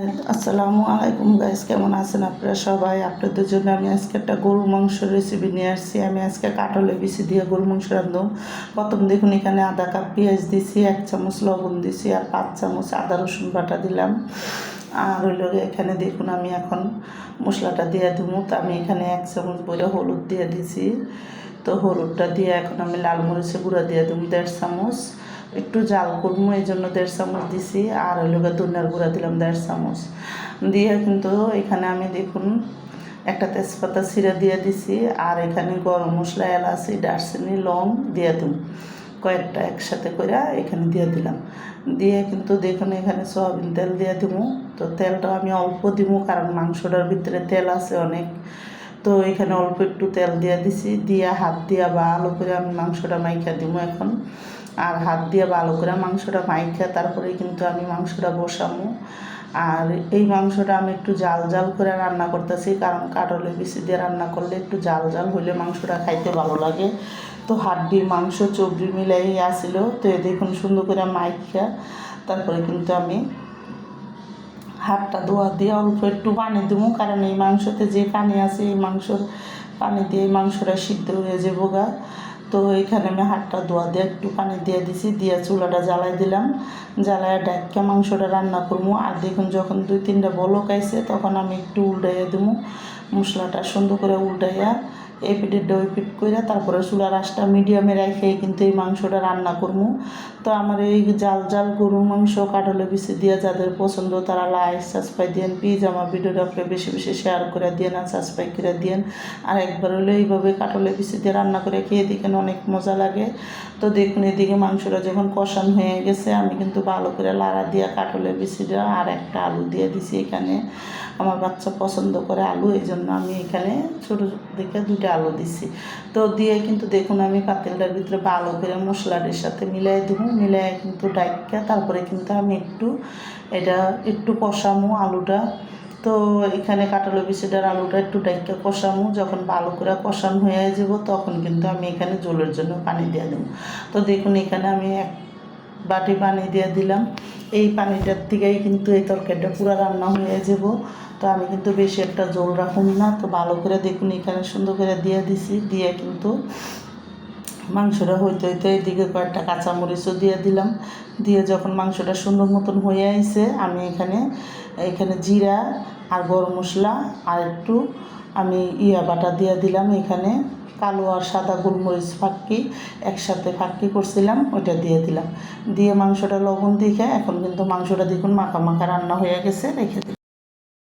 আসসালামু আলাইকুম গাইস কেমন আছেন আপনারা সবাই? আপনাদের জন্য আমি আজকে একটা গরু মাংস রেসিপি নিয়ে আসছি। আমি আজকে কাটলে বেশি দিয়ে গরু মাংস রান্ধব প্রথম দেখুন এখানে আধা কাপ পেঁয়াজ দিছি, এক চামচ লবণ দিছি আর পাঁচ চামচ আদা রসুন বাটা দিলাম। আর ওই লগে এখানে দেখুন আমি এখন মশলাটা দিয়ে দেবো। তো আমি এখানে এক চামচ বইটা হলুদ দিয়ে দিছি। তো হলুদটা দিয়ে এখন আমি লাল মরিচের গুঁড়া দিয়ে দেবো দেড় চামচ। একটু জাল করব, এই জন্য দেড় চামচ দিছি। আর লোকের ধনিয়ার গুঁড়া দিলাম দেড় চামচ। দিয়ে কিন্তু এখানে আমি দেখুন একটা তেজপাতা ছিঁড়ে দিয়ে দিছি। আর এখানে গরম মশলা, এলাচি, দারচিনি, লং দিয়ে দিম কয়েকটা একসাথে করে এখানে দিয়ে দিলাম। দিয়ে কিন্তু দেখুন এখানে সয়াবিন তেল দিয়ে দিব। তো তেলটা আমি অল্প দিব, কারণ মাংসটার ভিতরে তেল আছে অনেক। তো এখানে অল্প একটু তেল দিয়ে দিছি, দিয়ে হাত দিয়া ভালো করে আমি মাংসটা মাইখা দিব এখন। আর হাত দিয়ে ভালো করে মাংসটা মাইখা তারপরে কিন্তু আমি মাংসটা বসামো। আর এই মাংসটা আমি একটু জাল জাল করে রান্না করতেছি, কারণ কাটলে বেশি দিয়ে রান্না করলে একটু জাল জাল হইলে মাংসটা খাইতে ভালো লাগে। তো হাড্ডি, মাংস চবড়ি মিলাই আসিল। তো দেখুন সুন্দর করে মাইখা, তারপরে কিন্তু আমি হাতটা ধোয়া দিয়ে অল্প একটু পানি দেবো কারণ এই মাংসতে যে পানি আছে, এই মাংসর পানি দিয়ে মাংসটা সিদ্ধ হয়ে যাব গা। তো এখানে আমি হাতটা ধোয়া দিয়ে একটু পানি দিয়ে দিছি, দিয়ে চুলাটা জ্বালাই দিলাম। জ্বালায় ডাক্কা মাংসটা রান্না করব আর দেখুন, যখন দুই তিনটা বলক আইছে, তখন আমি একটু উল্টাইয়া দেবো মশলাটা সুন্দর করে উল্টাইয়া এই পিঠেরটা ওই পিঠ করে তারপরে চুলার আঁচটা মিডিয়ামে রেখে কিন্তু এই মাংসটা রান্না করব তো আমার এই জাল জাল গরুর মাংস কাঠলে বেশি দিয়ে যাদের পছন্দ তারা লাইক সাবস্ক্রাইব দিয়েন। প্লিজ আমার ভিডিওটা আপনি বেশি বেশি শেয়ার করে দিয়েন আর সাবস্ক্রাইব করে দিয়েন। আর একবার হলে এইভাবে কাঠলে বেশি দিয়ে রান্না করে খেয়ে দেখেন অনেক মজা লাগে। তো দেখুন এদিকে মাংসটা যখন কষান হয়ে গেছে, আমি কিন্তু ভালো করে লাড়া দিয়ে কাটলে বেশিটা আর একটা আলু দিয়ে দিছি এখানে। আমার বাচ্চা পছন্দ করে আলু এই জন্য আমি এখানে ছোটো দেখে দুইটা আলু দিছি। তো দিয়ে কিন্তু দেখুন আমি পাতিলটার ভিতরে ভালো করে মশলাটার সাথে মিলাই দেবো মিলাই কিন্তু ডাইকা, তারপরে কিন্তু আমি একটু এটা একটু কষামো আলুটা। তো এখানে কাটালো বিচিটার আলুটা একটু ডাইকা কষামো, যখন ভালো করে কষানো হয়ে যাব তখন কিন্তু আমি এখানে জলের জন্য পানি দিয়ে দেবো। তো দেখুন এখানে আমি এক বাটি পানি দিয়ে দিলাম। এই পানিটার থেকেই কিন্তু এই তরকারিটা পুরো রান্না হয়ে যাব। তো আমি কিন্তু বেশি একটা জল রাখুন না, তো ভালো করে দেখুন এখানে সুন্দর করে দিয়ে দিছি, দিয়ে কিন্তু মাংসটা হইতে হইতে এদিকে কয়েকটা কাঁচামরিচও দিয়ে দিলাম। দিয়ে যখন মাংসটা সুন্দর মতন হয়ে আইছে, আমি এখানে এখানে জিরা আর গরম মশলা আর একটু আমি ইয়া বাটা দিয়ে দিলাম এখানে। কালো আর সাদা গোলমরিচ ফাঁকি একসাথে ফাঁকি করছিলাম, ওইটা দিয়ে দিলাম। দিয়ে মাংসটা লবণ দিয়ে এখন কিন্তু মাংসটা দেখুন মাখা মাখা রান্না হয়ে গেছে, রেখে দিই